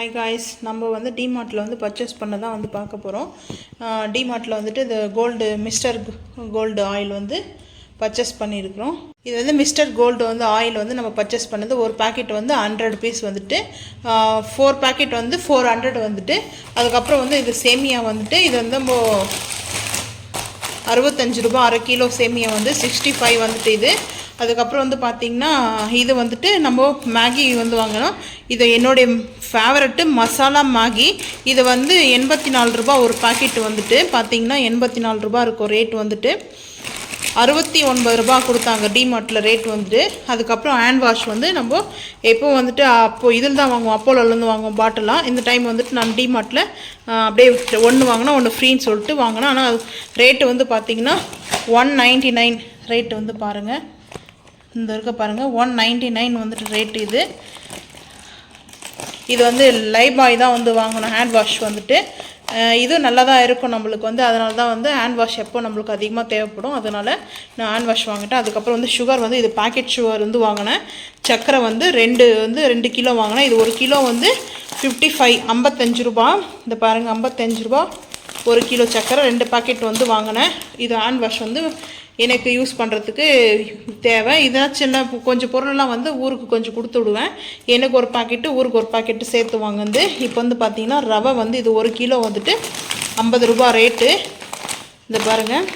Hi guys நம்ம வந்து டிமார்ட்டில் வந்து பர்ச்சேஸ் பண்ண தான் வந்து பார்க்க போகிறோம் டிமார்ட்டில் வந்துட்டு இந்த கோல்டு மிஸ்டர் கோல்டு ஆயில் வந்து பர்ச்சேஸ் பண்ணியிருக்கிறோம். இது வந்து மிஸ்டர் கோல்டு வந்து ஆயில் வந்து நம்ம பர்ச்சேஸ் பண்ணது ஒரு பாக்கெட் வந்து ஹண்ட்ரட் பீஸ் வந்துட்டு ஃபோர் பேக்கெட் வந்து ஃபோர் ஹண்ட்ரட் வந்துட்டு அதுக்கப்புறம் வந்து இது சேமியா வந்துட்டு இது வந்து நம்ம அறுபத்தஞ்சு ரூபா அரை கிலோ சேமியா வந்து சிக்ஸ்டி ஃபைவ் வந்துட்டு இது. அதுக்கப்புறம் வந்து பார்த்திங்கன்னா இது வந்துட்டு நம்ம மேகி வந்து வாங்கினோம் இது என்னுடைய ஃபேவரட்டு மசாலா மேகி. இது வந்து எண்பத்தி நாலு ரூபா ஒரு பாக்கெட் வந்துட்டு. பார்த்திங்கன்னா எண்பத்தி நாலு ரூபா இருக்கும் ரேட் வந்துட்டு. அறுபத்தி ஒன்பது ரூபா கொடுத்தாங்க டிமார்ட்டில் ரேட் வந்துட்டு. அதுக்கப்புறம் ஹேண்ட் வாஷ் வந்து நம்ம எப்போ வந்துட்டு அப்போது இதில் தான் வாங்குவோம். அப்போலோலேருந்து வாங்குவோம் பாட்டிலாம் இந்த டைம் வந்துட்டு நான் டிமார்ட்டில் அப்படியே ஒன்று வாங்கினா ஒன்று ஃப்ரீன்னு சொல்லிட்டு வாங்கினேன் ஆனால் ரேட்டு வந்து பார்த்திங்கன்னா ஒன் நைன்ட்டி நைன் ரேட்டு வந்து பாருங்கள் இந்த இருக்க பாருங்கள் ஒன் நைன்ட்டி நைன் வந்துட்டு ரேட் இது. இது வந்து லைபாய் தான் வந்து வாங்கணும் ஹேண்ட் வாஷ் வந்துட்டு. இது நல்லா தான் இருக்கும் நம்மளுக்கு வந்து அதனால தான் வந்து ஹேண்ட் வாஷ் எப்போ நம்மளுக்கு அதிகமாக தேவைப்படும். அதனால் நான் ஹேண்ட் வாஷ் வாங்கிட்டேன். அதுக்கப்புறம் வந்து சுகர் வந்து இது பேக்கெட் சுகர் வந்து வாங்கினேன். சர்க்கரை வந்து ரெண்டு வந்து ரெண்டு கிலோ வாங்கினேன். இது ஒரு கிலோ வந்து ஃபிஃப்டி ஃபைவ் ஐம்பத்தஞ்சு ரூபா. இந்த பாருங்கள் ஐம்பத்தஞ்சு ரூபா. ஒரு கிலோ சர்க்கரை ரெண்டு பாக்கெட் வந்து வாங்கினேன். இது ஹேண்ட் வாஷ் வந்து எனக்கு யூஸ் பண்ணுறதுக்கு தேவை. இதெல்லாம் சின்ன கொஞ்சம் பொருளெல்லாம் வந்து ஊருக்கு கொஞ்சம் கொடுத்து விடுவேன். எனக்கு ஒரு பாக்கெட்டு ஊருக்கு ஒரு பாக்கெட்டு சேர்த்து வாங்குந்து இப்போ வந்து பார்த்திங்கன்னா ரவை வந்து இது ஒரு கிலோ வந்துட்டு ஐம்பது ரூபா ரேட்டு இந்த பாருங்கள்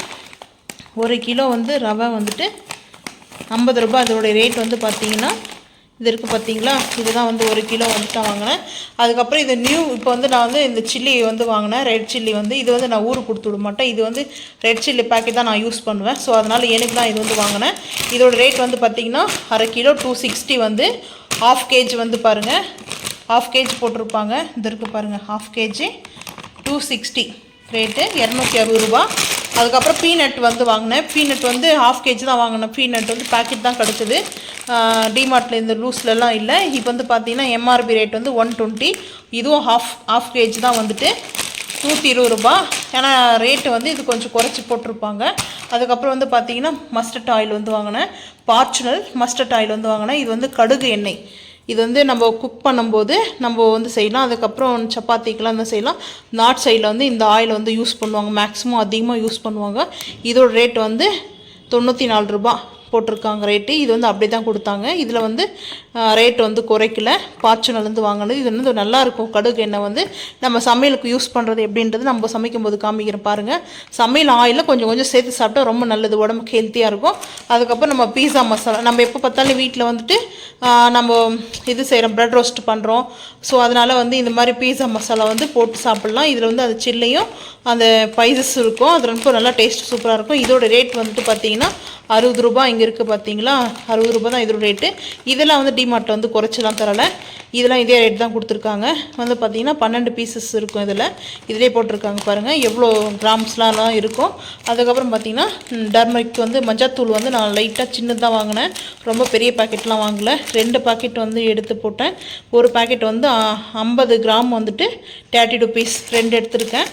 ஒரு கிலோ வந்து ரவை வந்துட்டு ஐம்பது ரூபா அதோடைய ரேட் வந்து பார்த்திங்கன்னா இது இருக்குது பார்த்தீங்களா இதுதான் வந்து ஒரு கிலோ வந்துட்டு நான் வாங்கினேன். அதுக்கப்புறம் இது நியூ இப்போ வந்து நான் வந்து இந்த சில்லி வந்து வாங்கினேன். ரெட் சில்லி வந்து இது வந்து நான் ஊருக்கு கொடுத்து விட மாட்டேன். இது வந்து ரெட் சில்லி பேக்கெட் தான் நான் யூஸ் பண்ணுவேன். ஸோ அதனால் எனக்கு தான் இது வந்து வாங்கினேன். இதோட ரேட் வந்து பார்த்திங்கன்னா அரை கிலோ டூ சிக்ஸ்டி வந்து ஆஃப் கேஜி வந்து பாருங்கள் ஆஃப் கேஜி போட்டிருப்பாங்க. இது இருக்குது பாருங்கள் half KG two sixty rate இரநூத்தி அறுபது ரூபா அதுக்கப்புறம் பீனட் வந்து வாங்கினேன். பீனட் வந்து ஹாஃப் கேஜி தான் வாங்கினேன் பீனட் வந்து பேக்கெட் தான் கிடச்சிது. டிமார்ட்டில் இந்த லூஸ்லலாம் இல்லை. இப்போ வந்து பார்த்தீங்கன்னா எம்ஆர்பி ரேட் வந்து ஒன் டுவெண்ட்டி இதுவும் ஹாஃப் ஹாஃப் கேஜி தான் வந்துட்டு நூற்றி இருபது ரூபா. ஏன்னா ரேட்டு வந்து இது கொஞ்சம் குறைச்சி போட்டிருப்பாங்க. அதுக்கப்புறம் வந்து பார்த்தீங்கன்னா மஸ்டர்ட் ஆயில் வந்து வாங்கினேன். பார்ச்சுனல் மஸ்டர்ட் ஆயில் வந்து வாங்கினேன். இது வந்து கடுகு எண்ணெய். இது வந்து நம்ம குக் பண்ணும்போது நம்ம வந்து செய்யலாம். அதுக்கப்புறம் சப்பாத்திக்கெலாம் வந்து செய்யலாம். நார்த் சைடில் வந்து இந்த ஆயில் வந்து யூஸ் பண்ணுவாங்க. மேக்ஸிமம் அதிகமாக யூஸ் பண்ணுவாங்க. இதோட ரேட் வந்து தொண்ணூற்றி நாலு ரூபா போட்டிருக்காங்க ரேட்டு இது வந்து அப்படி தான் கொடுத்தாங்க. இதில் வந்து ரேட் வந்து குறைக்கல. பார்ச்சுனலேருந்து வாங்கினது இது வந்து நல்லாயிருக்கும் கடுகு எண்ணெய் வந்து நம்ம சமையலுக்கு யூஸ் பண்ணுறது எப்படின்றது நம்ம சமைக்கும் போது காமிக்கிறோம் பாருங்கள் சமையல் ஆயிலில் கொஞ்சம் கொஞ்சம் சேர்த்து சாப்பிட்டா ரொம்ப நல்லது. உடம்புக்கு ஹெல்த்தியாக இருக்கும். அதுக்கப்புறம் நம்ம பீஸா மசாலா நம்ம எப்போ பார்த்தாலும் வீட்டில் வந்துட்டு நம்ம இது செய்கிறோம் ப்ரெட் ரோஸ்ட் பண்ணுறோம் ஸோ அதனால் வந்து இந்த மாதிரி பீஸா மசாலா வந்து போட்டு சாப்பிட்லாம். இதில் வந்து அது சில்லையும் அந்த பைசஸ் இருக்கும். அது ரொம்ப நல்லா டேஸ்ட் சூப்பராக இருக்கும். இதோட ரேட் வந்துட்டு பார்த்தீங்கன்னா அறுபது ரூபா இங்கே இருக்குது பார்த்தீங்களா அறுபது ரூபா தான் இதோட ரேட்டு இதெல்லாம் வந்து டிமார்ட்டில் வந்து குறைச்சலாம் தரலை. இதெல்லாம் இதே ரேட் தான் கொடுத்துருக்காங்க. வந்து பார்த்திங்கன்னா பன்னெண்டு பீசஸ் இருக்கும் இதில். இதிலே போட்டிருக்காங்க பாருங்கள் எவ்வளோ கிராம்ஸ்லாம் இருக்கும். அதுக்கப்புறம் பார்த்திங்கன்னா டர்மரிக் வந்து மஞ்சாத்தூள் வந்து நான் லைட்டாக சின்னதாக வாங்கினேன். ரொம்ப பெரிய பாக்கெட்லாம் வாங்கலை. ரெண்டு பாக்கெட் வந்து எடுத்து போட்டேன். ஒரு பாக்கெட் வந்து ஐம்பது கிராம் வந்துட்டு தேர்ட்டி டூ பீஸ் ரெண்டு எடுத்திருக்கேன்.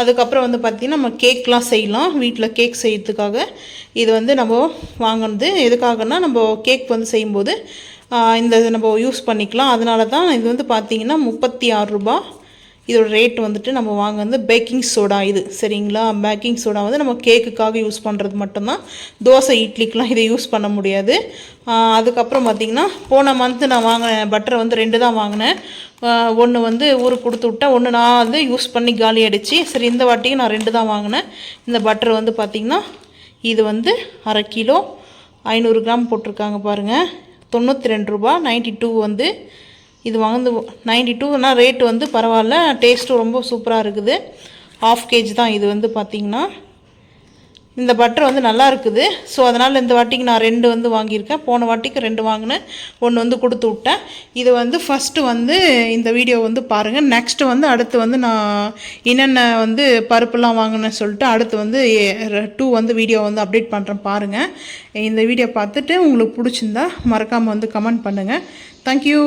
அதுக்கப்புறம் வந்து பார்த்திங்கன்னா நம்ம கேக்லாம் செய்யலாம். வீட்டில் கேக் செய்யறதுக்காக இது வந்து நம்ம வாங்கினது எதுக்காகனா நம்ம கேக் வந்து செய்யும்போது இந்த நம்ம யூஸ் பண்ணிக்கலாம். அதனால தான் இது வந்து பார்த்திங்கன்னா முப்பத்தி ஆறு ரூபா இதோட ரேட் வந்துட்டு நம்ம வாங்க வந்து பேக்கிங் சோடா இது சரிங்களா? பேக்கிங் சோடா வந்து நம்ம கேக்குக்காக யூஸ் பண்ணுறது மட்டும்தான். தோசை இட்லிக்கெலாம் இதை யூஸ் பண்ண முடியாது. அதுக்கப்புறம் பார்த்திங்கன்னா போன மந்த்து நான் வாங்கினேன் பட்டரை வந்து ரெண்டு தான் வாங்கினேன். ஒன்று வந்து ஊருக்கு கொடுத்து விட்டேன் ஒன்று நான் வந்து யூஸ் பண்ணி காலி அடித்து சரி இந்த வாட்டியும் நான் ரெண்டு தான் வாங்கினேன். இந்த பட்டர் வந்து பார்த்திங்கன்னா இது வந்து அரை கிலோ ஐநூறு கிராம் போட்டிருக்காங்க பாருங்கள் தொண்ணூற்றி ரெண்டு ரூபா நைன்ட்டி டூ வந்து இது வாங்க நைன்டி டூனா ரேட்டு வந்து பரவாயில்ல. டேஸ்ட்டும் ரொம்ப சூப்பராக இருக்குது. ஆஃப் கேஜ் தான் இது வந்து பார்த்திங்கன்னா இந்த பட்டர் வந்து நல்லா இருக்குது. ஸோ அதனால் இந்த வாட்டிக்கு நான் ரெண்டு வந்து வாங்கியிருக்கேன். போன வாட்டிக்கு ரெண்டு வாங்கினேன். ஒன்று வந்து கொடுத்து விட்டேன். இது வந்து ஃபஸ்ட்டு வந்து இந்த வீடியோ வந்து பாருங்கள் நெக்ஸ்ட்டு வந்து அடுத்து வந்து நான் என்னென்ன வந்து பருப்புலாம் வாங்கினேன்னு சொல்லிட்டு அடுத்து வந்து டூ வந்து வீடியோ வந்து அப்டேட் பண்ணுறேன் பாருங்கள் இந்த வீடியோ பார்த்துட்டு உங்களுக்கு பிடிச்சிருந்தா மறக்காமல் வந்து கமெண்ட் பண்ணுங்கள் தேங்க்யூ